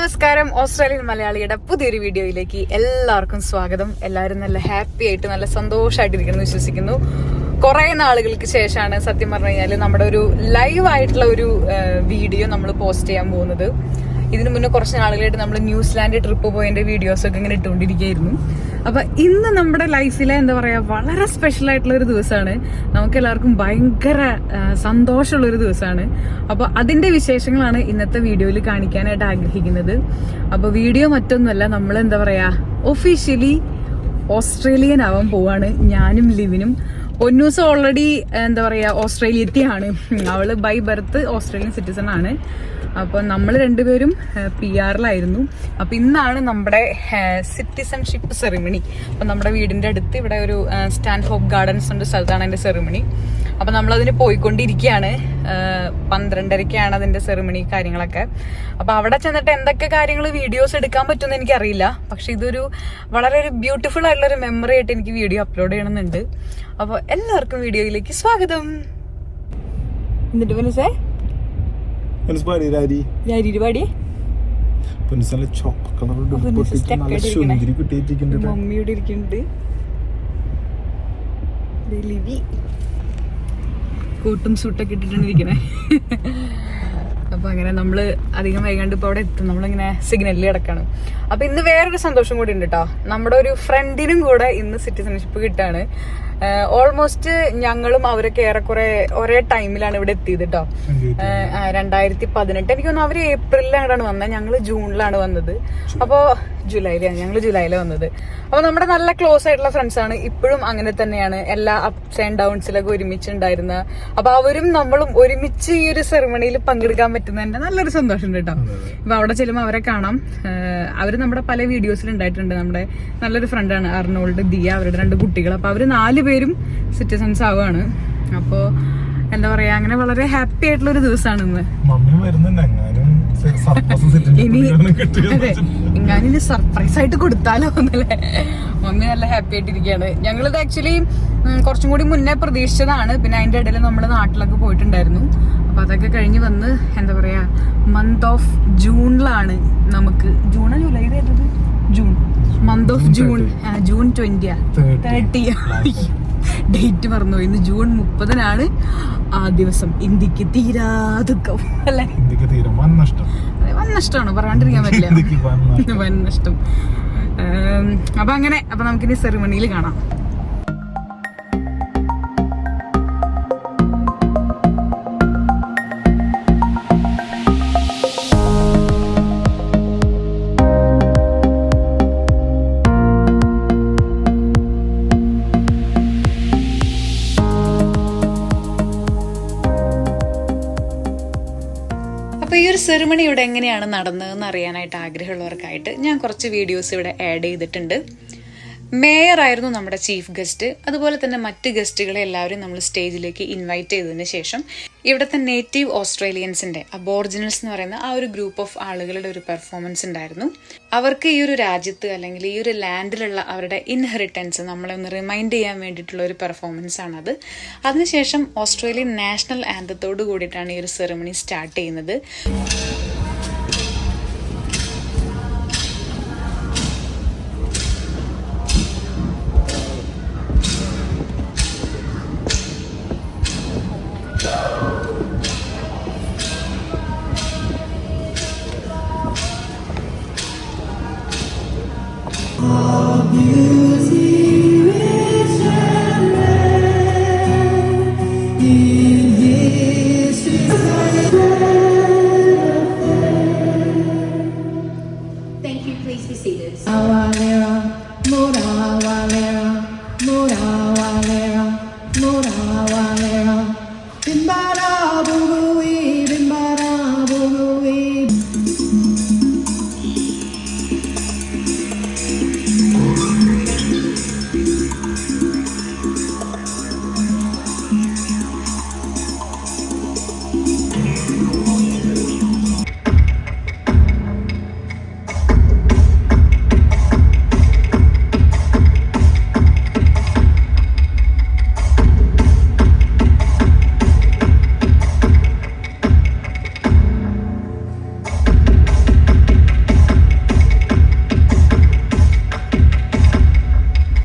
നമസ്കാരം. ഓസ്ട്രേലിയൻ മലയാളിയുടെ പുതിയൊരു വീഡിയോയിലേക്ക് എല്ലാവർക്കും സ്വാഗതം. എല്ലാവരും നല്ല ഹാപ്പി ആയിട്ട് നല്ല സന്തോഷമായിട്ടിരിക്കുന്നു വിശ്വസിക്കുന്നു. കുറെ നാളുകൾക്ക് ശേഷമാണ് സത്യം പറഞ്ഞു കഴിഞ്ഞാൽ നമ്മുടെ ഒരു ലൈവ് ആയിട്ടുള്ള ഒരു വീഡിയോ നമ്മൾ പോസ്റ്റ് ചെയ്യാൻ പോകുന്നത്. ഇതിനു മുന്നേ കുറച്ച് നാളുകളായിട്ട് നമ്മൾ ന്യൂസിലാൻഡ് ട്രിപ്പ് പോയതിന്റെ വീഡിയോസ് ഒക്കെ ഇങ്ങനെ ഇട്ടുകൊണ്ടിരിക്കുകയായിരുന്നു. അപ്പൊ ഇന്ന് നമ്മുടെ ലൈഫിലെ എന്താ പറയാ വളരെ സ്പെഷ്യൽ ആയിട്ടുള്ള ഒരു ദിവസമാണ്. നമുക്ക് എല്ലാവർക്കും ഭയങ്കര സന്തോഷമുള്ള ഒരു ദിവസമാണ്. അപ്പൊ അതിന്റെ വിശേഷങ്ങളാണ് ഇന്നത്തെ വീഡിയോയിൽ കാണിക്കാനായിട്ട് ആഗ്രഹിക്കുന്നത്. അപ്പൊ വീഡിയോ മറ്റൊന്നുമല്ല നമ്മൾ എന്താ പറയാ ഒഫീഷ്യലി ഓസ്ട്രേലിയൻ ആവാൻ പോവാണ്. ഞാനും ലിവിനും. ഒന്നൂസ് ഓൾറെഡി എന്താ പറയാ ഓസ്ട്രേലിയത്തിയാണ് അവൾ ബൈ ബർത്ത് ഓസ്ട്രേലിയൻ സിറ്റിസൺ ആണ്. അപ്പൊ നമ്മൾ രണ്ടുപേരും പി ആറിലായിരുന്നു അപ്പോൾ ഇന്നാണ് നമ്മുടെ സിറ്റിസൺഷിപ്പ് സെറിമണി അപ്പൊ നമ്മുടെ വീടിന്റെ അടുത്ത് ഇവിടെ ഒരു സ്റ്റാൻഡ് ഹോപ്പ് ഗാർഡൻസ് ഉണ്ട് സ്ഥലത്താണ് അതിന്റെ സെറിമണി അപ്പൊ നമ്മൾ അതിന് പോയിക്കൊണ്ടിരിക്കുകയാണ് പന്ത്രണ്ടരയ്ക്കാണ് അതിന്റെ സെറിമണി കാര്യങ്ങളൊക്കെ. അപ്പോൾ അവിടെ ചെന്നിട്ട് എന്തൊക്കെ കാര്യങ്ങൾ വീഡിയോസ് എടുക്കാൻ പറ്റുമെന്ന് എനിക്കറിയില്ല. പക്ഷെ ഇതൊരു വളരെ ഒരു ബ്യൂട്ടിഫുൾ ആയിട്ടുള്ള ഒരു മെമ്മറി ആയിട്ട് എനിക്ക് വീഡിയോ അപ്ലോഡ് ചെയ്യണമെന്നുണ്ട്. അപ്പോൾ എല്ലാവർക്കും വീഡിയോയിലേക്ക് സ്വാഗതം. എന്നിട്ട് മനസ്സേ മമ്മിയോട് ഇരിക്കുന്നുണ്ട് ലിവി. കൂട്ടും സൂട്ടൊക്കെ ഇട്ടിട്ടാണ് ഇരിക്കണേ. അപ്പൊ അങ്ങനെ നമ്മൾ അധികം വൈകാണ്ട് ഇപ്പൊ അവിടെ എത്തും. നമ്മളിങ്ങനെ സിഗ്നലിൽ കിടക്കാണ്. അപ്പൊ ഇന്ന് വേറൊരു സന്തോഷം കൂടി ഉണ്ട് കേട്ടോ നമ്മുടെ ഒരു ഫ്രണ്ടിനും കൂടെ ഇന്ന് സിറ്റിസൺഷിപ്പ് കിട്ടാണ്. ഓൾമോസ്റ്റ് ഞങ്ങളും അവരൊക്കെ ഏറെക്കുറെ ഒരേ ടൈമിലാണ് ഇവിടെ എത്തിയത് കേട്ടോ രണ്ടായിരത്തി പതിനെട്ട്. എനിക്ക് തോന്നുന്നു അവർ ഏപ്രിലാണ് വന്നത്. ഞങ്ങൾ ജൂണിലാണ് വന്നത്. അപ്പോ ജൂലൈയിലാണ്. ഞങ്ങൾ ജൂലൈയിലാണ് വന്നത്. അപ്പൊ നമ്മുടെ നല്ല ക്ലോസ് ആയിട്ടുള്ള ഫ്രണ്ട്സ് ആണ്. ഇപ്പോഴും അങ്ങനെ തന്നെയാണ്. എല്ലാ അപ്സ് ആൻഡ് ഡൗൺസിലൊക്കെ ഒരുമിച്ച് ഉണ്ടായിരുന്ന അപ്പൊ അവരും നമ്മളും ഒരുമിച്ച് ഈ ഒരു സെറമണിയിൽ പങ്കെടുക്കാൻ പറ്റുന്നതിന്റെ നല്ലൊരു സന്തോഷം കേട്ടോ. അപ്പൊ അവിടെ ചെല്ലുമ്പോൾ അവരെ കാണാം. അവർ നമ്മുടെ പല വീഡിയോസിൽ ഉണ്ടായിട്ടുണ്ട്. നമ്മുടെ നല്ലൊരു ഫ്രണ്ടാണ് അർണോൾഡ് ദിയ അവരുടെ രണ്ട് കുട്ടികൾ അപ്പൊ അവർ നാല് പേരും സിറ്റിസൺസ് ആവുകയാണ്. അപ്പോ എന്താ പറയാ അങ്ങനെ വളരെ ഹാപ്പി ആയിട്ടുള്ള ഒരു ദിവസമാണ് ഇന്ന്. മമ്മി വരുന്നുണ്ട് ഇനി കിട്ടിയത് സർപ്രൈസ് ആയിട്ട് കൊടുത്താലോ എന്നല്ലേ? മമ്മി നല്ല ഹാപ്പി ആയിട്ടിരിക്കുകയാണ്. ഞങ്ങളിത് ആക്ച്വലി കുറച്ചും കൂടി മുന്നേ പ്രതീക്ഷിച്ചതാണ്. പിന്നെ അതിന്റെ ഇടയിൽ നമ്മൾ നാട്ടിലൊക്കെ പോയിട്ടുണ്ടായിരുന്നു. അപ്പൊ അതൊക്കെ കഴിഞ്ഞ് വന്ന് എന്താ പറയാ മന്ത് ഓഫ് ജൂണിലാണ് നമുക്ക്. Juno July June month of June June ട്വന്റിയാ thirty date പറഞ്ഞു. ഇന്ന് ജൂൺ മുപ്പതിനാണ് ആ ദിവസം. ഇന്ത്യയ്ക്ക് തീരാ ദുഃഖം അല്ലെ? വൻ നഷ്ടമാണ്. പറയാണ്ടിരിക്കാൻ പറ്റില്ല. വൻ നഷ്ടം. അപ്പൊ അങ്ങനെ അപ്പൊ നമുക്കിനി സെറിമണിയിൽ കാണാം. സെറിമണി ഇവിടെ എങ്ങനെയാണ് നടന്നതെന്ന് അറിയാനായിട്ട് ആഗ്രഹമുള്ളവർക്കായിട്ട് ഞാൻ കുറച്ച് വീഡിയോസ് ഇവിടെ ആഡ് ചെയ്തിട്ടുണ്ട്. മേയർ ആയിരുന്നു നമ്മുടെ ചീഫ് ഗസ്റ്റ്. അതുപോലെ തന്നെ മറ്റ് ഗസ്റ്റുകളെ എല്ലാവരും നമ്മൾ സ്റ്റേജിലേക്ക് ഇൻവൈറ്റ് ചെയ്തതിന് ശേഷം ഇവിടുത്തെ നേറ്റീവ് ഓസ്ട്രേലിയൻസിന്റെ അബോറിജിനൽസ് എന്ന് പറയുന്ന ആ ഒരു ഗ്രൂപ്പ് ഓഫ് ആളുകളുടെ ഒരു പെർഫോമൻസ് ഉണ്ടായിരുന്നു. അവർക്ക് ഈ ഒരു രാജ്യത്ത് അല്ലെങ്കിൽ ഈ ഒരു ലാൻഡിലുള്ള അവരുടെ ഇൻഹെറിറ്റൻസ് നമ്മളെ ഒന്ന് റിമൈൻഡ് ചെയ്യാൻ വേണ്ടിയിട്ടുള്ള ഒരു പെർഫോമൻസ് ആണത്. അതിനുശേഷം ഓസ്ട്രേലിയൻ നാഷണൽ ആന്തത്തോട് കൂടിയിട്ടാണ് ഈ ഒരു സെറമണി സ്റ്റാർട്ട് ചെയ്യുന്നത്.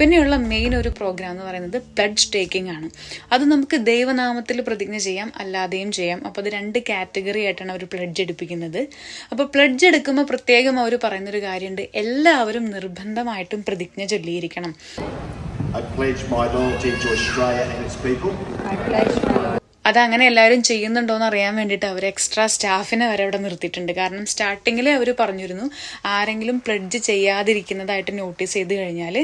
പിന്നെയുള്ള മെയിൻ ഒരു പ്രോഗ്രാം എന്ന് പറയുന്നത് പ്ലഡ് ടേക്കിംഗ് ആണ്. അത് നമുക്ക് ദൈവനാമത്തിൽ പ്രതിജ്ഞ ചെയ്യാം അല്ലാതെയും ചെയ്യാം. അപ്പോൾ അത് രണ്ട് കാറ്റഗറി ആയിട്ടാണ് അവർ പ്ലഡ്ജ് എടുപ്പിക്കുന്നത്. അപ്പോൾ പ്ലഡ്ജ് എടുക്കുമ്പോൾ പ്രത്യേകം അവർ പറയുന്നൊരു കാര്യമുണ്ട്. എല്ലാവരും നിർബന്ധമായിട്ടും പ്രതിജ്ഞ ചൊല്ലിയിരിക്കണം. I pledge my loyalty to Australia and its people. അതങ്ങനെ എല്ലാവരും ചെയ്യുന്നുണ്ടോയെന്ന് അറിയാൻ വേണ്ടിയിട്ട് അവർ എക്സ്ട്രാ സ്റ്റാഫിനെ വരെ അവിടെ നിർത്തിയിട്ടുണ്ട്. കാരണം സ്റ്റാർട്ടിങ്ങിൽ അവർ പറഞ്ഞിരുന്നു ആരെങ്കിലും പ്ലഡ്ജ് ചെയ്യാതിരിക്കുന്നതായിട്ട് നോട്ടീസ് ചെയ്ത് കഴിഞ്ഞാൽ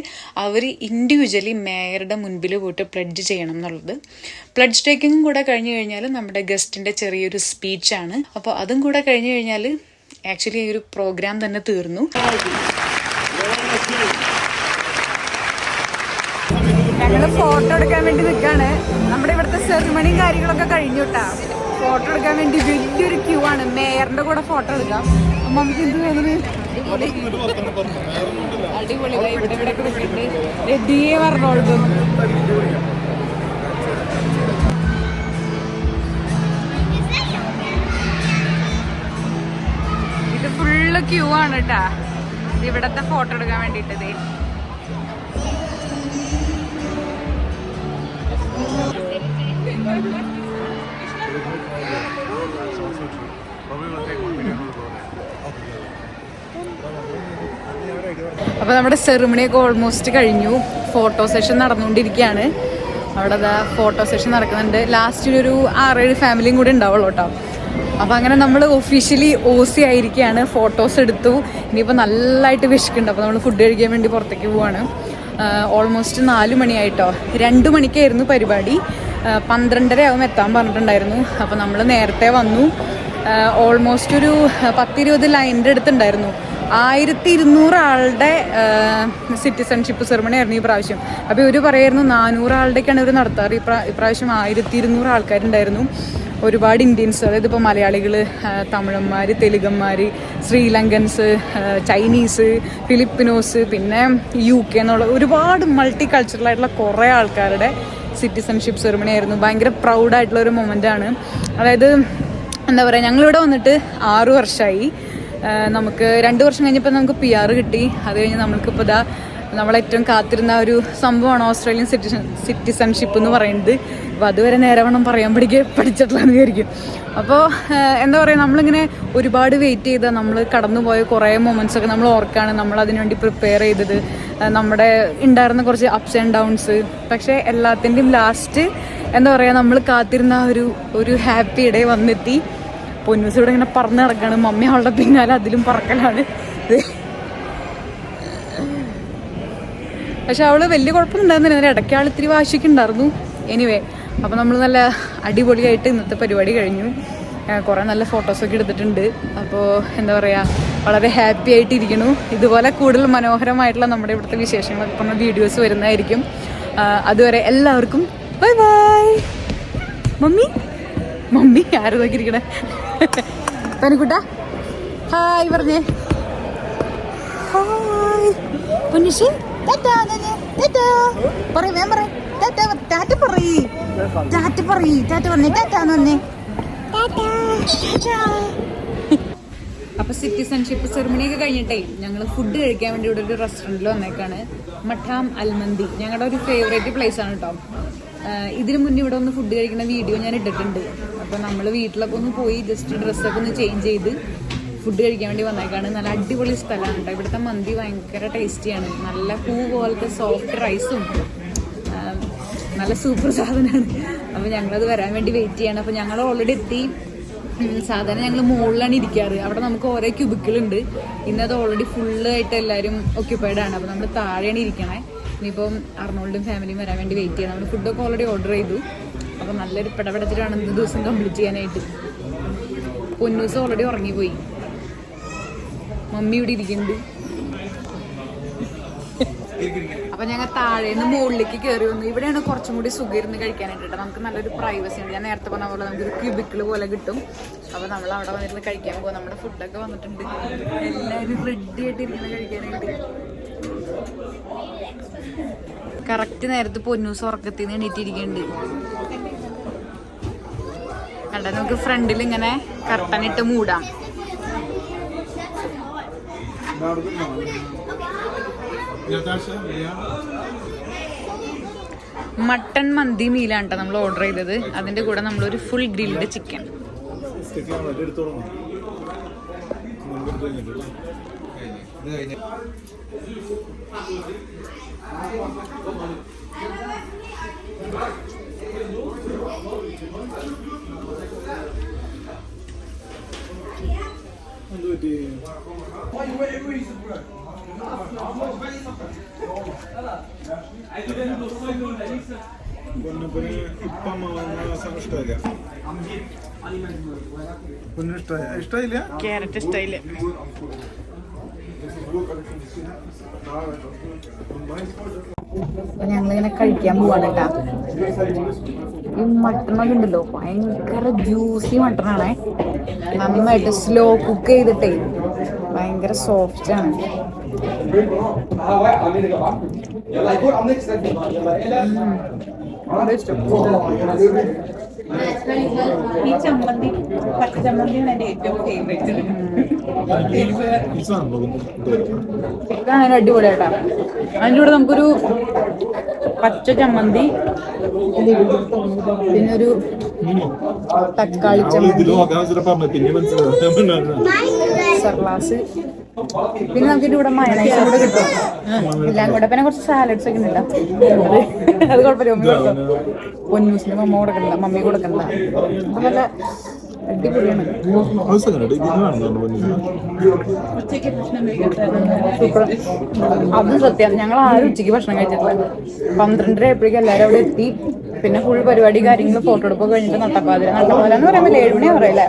അവർ ഇൻഡിവിജ്വലി മേയറുടെ മുൻപിൽ പോയിട്ട് പ്ലഡ്ജ് ചെയ്യണം എന്നുള്ളത്. പ്ലഡ്ജ് ടേക്കിംഗ് കൂടെ കഴിഞ്ഞ് കഴിഞ്ഞാൽ നമ്മുടെ ഗസ്റ്റിന്റെ ചെറിയൊരു സ്പീച്ചാണ് അപ്പോൾ അതും കൂടെ കഴിഞ്ഞ് കഴിഞ്ഞാൽ ആക്ച്വലി ഈ ഒരു പ്രോഗ്രാം തന്നെ തീർന്നു. ഞങ്ങൾ ഫോട്ടോ എടുക്കാൻ വേണ്ടി നിൽക്കാണ് നമ്മുടെ ഇവിടുത്തെ സെറിമണിയും കാര്യങ്ങളൊക്കെ കഴിഞ്ഞു കേട്ടാ ഫോട്ടോ എടുക്കാൻ വേണ്ടി വലിയൊരു ക്യൂ ആണ്. മേയറിന്റെ കൂടെ ഫോട്ടോ എടുക്കാം. മമ്മിക്ക് എന്ത് തോന്നുന്നു അടിപൊളി. ദേ ഇവിടെ ഇവിടെ നിൽക്കുന്നുണ്ട് രതിയെ പറഞ്ഞോളൂ. ഇത് ഫുള്ള് ക്യൂ ആണ് കേട്ടാ ഇവിടത്തെ ഫോട്ടോ എടുക്കാൻ വേണ്ടിട്ട് അപ്പോൾ നമ്മുടെ സെറിമണിയൊക്കെ ഓൾമോസ്റ്റ് കഴിഞ്ഞു. ഫോട്ടോ സെഷൻ നടന്നുകൊണ്ടിരിക്കുകയാണ്. അവിടെ അതാ ഫോട്ടോ സെഷൻ നടക്കുന്നുണ്ട്. ലാസ്റ്റിൽ ഒരു ആറേഴ് ഫാമിലിയും കൂടി ഉണ്ടാവുള്ളൂ കേട്ടോ. അപ്പോൾ അങ്ങനെ നമ്മൾ ഒഫീഷ്യലി ഒ സി ആയിരിക്കുകയാണ്. ഫോട്ടോസ് എടുത്തു. ഇനിയിപ്പോൾ നല്ലതായിട്ട് വിശക്കുന്നുണ്ട്. അപ്പോൾ നമ്മൾ ഫുഡ് കഴിക്കാൻ വേണ്ടി പുറത്തേക്ക് പോവാണ്. ഓൾമോസ്റ്റ് നാല് മണിയായിട്ടോ. രണ്ട് മണിക്കായിരുന്നു പരിപാടി. പന്ത്രണ്ടര ആവും എത്താൻ പറഞ്ഞിട്ടുണ്ടായിരുന്നു. അപ്പോൾ നമ്മൾ നേരത്തെ വന്നു. ഓൾമോസ്റ്റ് ഒരു പത്തിരുപത് ലൈന്റെ അടുത്തുണ്ടായിരുന്നു ആയിരത്തി ഇരുന്നൂറ് ആളുടെ സിറ്റിസൺഷിപ്പ് സെറമണി ആയിരുന്നു ഈ പ്രാവശ്യം. അപ്പോൾ ഇവർ പറയായിരുന്നു നാനൂറ് ആളുടെയൊക്കെയാണ് ഇവർ നടത്താറ്. ഇപ്രാ ഇപ്രാവശ്യം ആയിരത്തി ഇരുന്നൂറ് ആൾക്കാരുണ്ടായിരുന്നു. ഒരുപാട് ഇന്ത്യൻസ് അതായത് ഇപ്പോൾ മലയാളികൾ തമിഴന്മാർ തെലുങ്കന്മാർ ശ്രീലങ്കൻസ് ചൈനീസ് ഫിലിപ്പിനോസ് പിന്നെ യു കെ എന്നുള്ള ഒരുപാട് മൾട്ടി കൾച്ചറൽ ആയിട്ടുള്ള കുറേ ആൾക്കാരുടെ സിറ്റിസൺഷിപ്പ് സെറിമണി ആയിരുന്നു. ഭയങ്കര പ്രൗഡായിട്ടുള്ള ഒരു ആണ്. അതായത് എന്താ പറയുക ഞങ്ങളിവിടെ വന്നിട്ട് ആറു വർഷമായി നമുക്ക് രണ്ട് വർഷം കഴിഞ്ഞപ്പോൾ നമുക്ക് പി ആർ കിട്ടി. അത് കഴിഞ്ഞ് നമ്മൾക്കിപ്പോൾ ഇതാ നമ്മളേറ്റവും കാത്തിരുന്ന ഒരു സംഭവമാണ് ഓസ്ട്രേലിയൻ സിറ്റിസൺ സിറ്റിസൺഷിപ്പ് എന്ന് പറയുന്നത്. അപ്പോൾ അതുവരെ നേരവണ്ണം പറയാൻ പഠിക്കുക പഠിച്ചിട്ടില്ലെന്ന് വിചാരിക്കും. അപ്പോൾ എന്താ പറയുക നമ്മളിങ്ങനെ ഒരുപാട് വെയിറ്റ് ചെയ്ത നമ്മൾ കടന്നുപോയ കുറേ മൊമെൻസൊക്കെ നമ്മൾ ഓർക്കാണ് നമ്മൾ അതിനുവേണ്ടി പ്രിപ്പയർ ചെയ്തത്. നമ്മുടെ ഉണ്ടായിരുന്ന കുറച്ച് അപ്സ് ആൻഡ് ഡൗൺസ് പക്ഷേ എല്ലാത്തിന്റെയും ലാസ്റ്റ് എന്താ പറയുക നമ്മൾ കാത്തിരുന്ന ഒരു ഒരു ഹാപ്പി ഡേ വന്നെത്തി. പൊന്നൂസ് ഇവിടെ ഇങ്ങനെ പറന്ന് നടക്കുകയാണ് മമ്മി അവളുടെ പിന്നാലെ അതിലും പറക്കലാണ് ഇത്. പക്ഷെ അവൾ വലിയ കുഴപ്പമുണ്ടായിരുന്നില്ല ഉണ്ടായിരുന്നില്ല ഇടയ്ക്ക് ആൾ ഇത്തിരി വാശിക്ക് ഉണ്ടായിരുന്നു. എനിവേ അപ്പോൾ നമ്മൾ നല്ല അടിപൊളിയായിട്ട് ഇന്നത്തെ പരിപാടി കഴിഞ്ഞു. കുറേ നല്ല ഫോട്ടോസൊക്കെ എടുത്തിട്ടുണ്ട്. അപ്പോൾ എന്താ പറയുക വളരെ ഹാപ്പി ആയിട്ടിരിക്കുന്നു. ഇതുപോലെ കൂടുതൽ മനോഹരമായിട്ടുള്ള നമ്മുടെ ഇവിടുത്തെ വിശേഷങ്ങളൊക്കെ പറഞ്ഞ വീഡിയോസ് വരുന്നതായിരിക്കും. അതുവരെ എല്ലാവർക്കും ബൈ ബൈ മമ്മി? മമ്മി ആരും നോക്കിയിരിക്കണേ? പനിക്കുട്ട? ഹായ് പറഞ്ഞേ. ഹായ് പൊന്നിഷ്? ടാറ്റാ തന്നെ ടാറ്റാ പറയ് വേഗം പറയ്. ടാറ്റാ ടാറ്റ പറയ്. ടാറ്റ പറയ്. ടാറ്റ പറഞ്ഞേ ടാറ്റാന്ന് പറഞ്ഞേ അപ്പൊ സിറ്റിസൺഷിപ്പ് സെറിമണിയൊക്കെ കഴിഞ്ഞിട്ടേ ഞങ്ങൾ ഫുഡ് കഴിക്കാൻ വേണ്ടി ഇവിടെ ഒരു റെസ്റ്റോറന്റിൽ വന്നേക്കാണ്. മഠാം അൽമന്തി. ഞങ്ങളുടെ ഒരു ഫേവറേറ്റ് പ്ലേസ് ആണ് കേട്ടോ ഇതിനു മുന്നേ ഇവിടെ ഒന്ന് ഫുഡ് കഴിക്കുന്ന വീഡിയോ ഞാൻ ഇട്ടിട്ടുണ്ട്. അപ്പോൾ നമ്മൾ വീട്ടിലൊക്കെ ഒന്ന് പോയി ജസ്റ്റ് ഡ്രസ്സൊക്കെ ഒന്ന് ചേഞ്ച് ചെയ്ത് ഫുഡ് കഴിക്കാൻ വേണ്ടി വന്നേക്കാണ്. നല്ല അടിപൊളി സ്ഥലമാണ് കേട്ടോ ഇവിടുത്തെ മന്തി ഭയങ്കര ടേസ്റ്റിയാണ്. നല്ല പൂ പോലത്തെ സോഫ്റ്റ് റൈസും നല്ല സൂപ്പർ സാധനമാണ്. അപ്പോൾ ഞങ്ങളത് വരാൻ വേണ്ടി വെയിറ്റ് ചെയ്യണം. അപ്പോൾ ഞങ്ങൾ ഓൾറെഡി എത്തി. സാധാരണ ഞങ്ങൾ മുകളിലാണ് ഇരിക്കാറ്. അവിടെ നമുക്ക് ഓരോ ക്യൂബിക്കിളുണ്ട് ഇന്നത് ഓൾറെഡി ഫുള്ളായിട്ട് എല്ലാവരും ഒക്യുപ്പൈഡ് ആണ്. അപ്പോൾ നമ്മൾ താഴെയാണ് ഇരിക്കണേ. ഇനിയിപ്പം അർണോൾഡും ഫാമിലിയും വരാൻ വേണ്ടി വെയിറ്റ് ചെയ്യണം. നമ്മൾ ഫുഡൊക്കെ ഓൾറെഡി ഓർഡർ ചെയ്തു. അപ്പോൾ നല്ലൊരു പിടപെടത്തിലാണ് ഇന്ന് ദിവസം കംപ്ലീറ്റ് ചെയ്യാനായിട്ട്. പൊന്നൂസ് ഓൾറെഡി ഉറങ്ങിപ്പോയി. മമ്മി ഇവിടെ ഇരിക്കുന്നുണ്ട്. അപ്പൊ ഞങ്ങൾ താഴേന്ന് മുകളിലേക്ക് കയറി വന്നു. ഇവിടെയാണ് കുറച്ചും കൂടി സുഖിരുന്ന് കഴിക്കാനായിട്ട് നമുക്ക് നല്ലൊരു പ്രൈവസി ഉണ്ട്. ഞാൻ നേരത്തെ പറഞ്ഞ പോലെ നമുക്കൊരു ക്യൂബിക്കിൾ പോലെ കിട്ടും. അപ്പൊ നമ്മൾ അവിടെ വന്നിരുന്ന് കഴിക്കാൻ പോകും നമ്മുടെ ഫുഡൊക്കെ വന്നിട്ടുണ്ട്. എല്ലാവരും റെഡി ആയിട്ട് ഇരിക്കുന്നത് കഴിക്കാനായിട്ട്. കറക്റ്റ് നേരത്ത് പൊന്നൂസ് ഉറക്കത്തിൽ നിന്ന് എണീറ്റിരിക്കുന്നുണ്ട്. കണ്ട? നമുക്ക് ഫ്രണ്ടിൽ ഇങ്ങനെ കർട്ടനിട്ട് മൂടാം. മട്ടൺ മന്തി മീലാണ് കേട്ടോ നമ്മൾ ഓർഡർ ചെയ്തത്. അതിന്റെ കൂടെ നമ്മൾ ഒരു ഫുൾ ഗ്രിൽഡ് ചിക്കൻ പൊന്നപ്പന് ഇപ്പം ഇഷ്ടമില്ല. പൊന്നിന് ഇഷ്ടമായി ഇഷ്ടമായില്ല ക്യാരറ്റ് സ്റ്റൈൽ ഞങ്ങളിങ്ങനെ കഴിക്കാൻ പോവാണ് കേട്ടാ. ഈ മട്ടണൊക്കെ ഉണ്ടല്ലോ ഭയങ്കര ജ്യൂസി മട്ടണാണേ നന്നായിട്ട് സ്ലോ കുക്ക് ചെയ്തിട്ടേ. ഭയങ്കര സോഫ്റ്റ് ആണ്. ഈ ചമ്മന്തി ഏറ്റവും ഫേവറേറ്റ് ഇതാണ് അടിപൊളിയാട്ടാ അതിന്റെ കൂടെ നമുക്കൊരു പച്ച ചമ്മന്തി പിന്നെ ഒരു തക്കാളി ചമ്മന്തി. നോക്കാൻ ക്ലാസ് പിന്നെ നമുക്ക് ഇവിടെ മയണൈസും കൂടെ കിട്ടും. എല്ലാം കൂടെ. പിന്നെ കുറച്ച് സാലഡ്സ് ഒക്കെ ഉണ്ടല്ലോ. അത് കുഴപ്പമില്ല. മമ്മി കൊടുക്കും. പൊന്നൂസിന്റെ മമ്മ കൊടുക്കണ്ട. മമ്മി കൊടുക്കണ്ട. അപ്പൊ നല്ല അടിപൊളിയാണ്. അതും സത്യം ഞങ്ങൾ ആരും ഉച്ചയ്ക്ക് ഭക്ഷണം കഴിച്ചിട്ടില്ല. പന്ത്രണ്ടര ആയപ്പോഴേക്കും എല്ലാവരും അവിടെ എത്തി. പിന്നെ ഫുൾ പരിപാടി കാര്യങ്ങൾ ഫോട്ടോ എടുപ്പ് കഴിഞ്ഞിട്ട് നട്ടപ്പാതിര. നട്ടപ്പാതിര എന്ന് പറയുമ്പോൾ ഏഴ് മണി പറയല്ലേ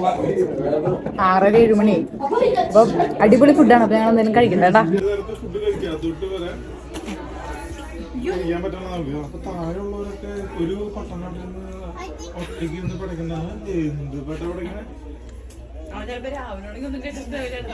ആറര ഏഴ് മണി അപ്പൊ അടിപൊളി ഫുഡാണ് അപ്പൊ ഞങ്ങൾ എന്തെങ്കിലും കഴിക്കണ്ടേട്ടാ ഫുഡ് കഴിക്കാം തൊട്ട് വരെ ചെയ്യാൻ പറ്റണം ഒരു നിന്ന് ഒറ്റയ്ക്ക് ഇരുന്ന് പഠിക്കുന്നതാണ് എന്ത് പെട്ട പഠിക്കണേ? ചിലപ്പോ രാവിലെ ഒന്നും കേട്ടിട്ടുണ്ടാവില്ല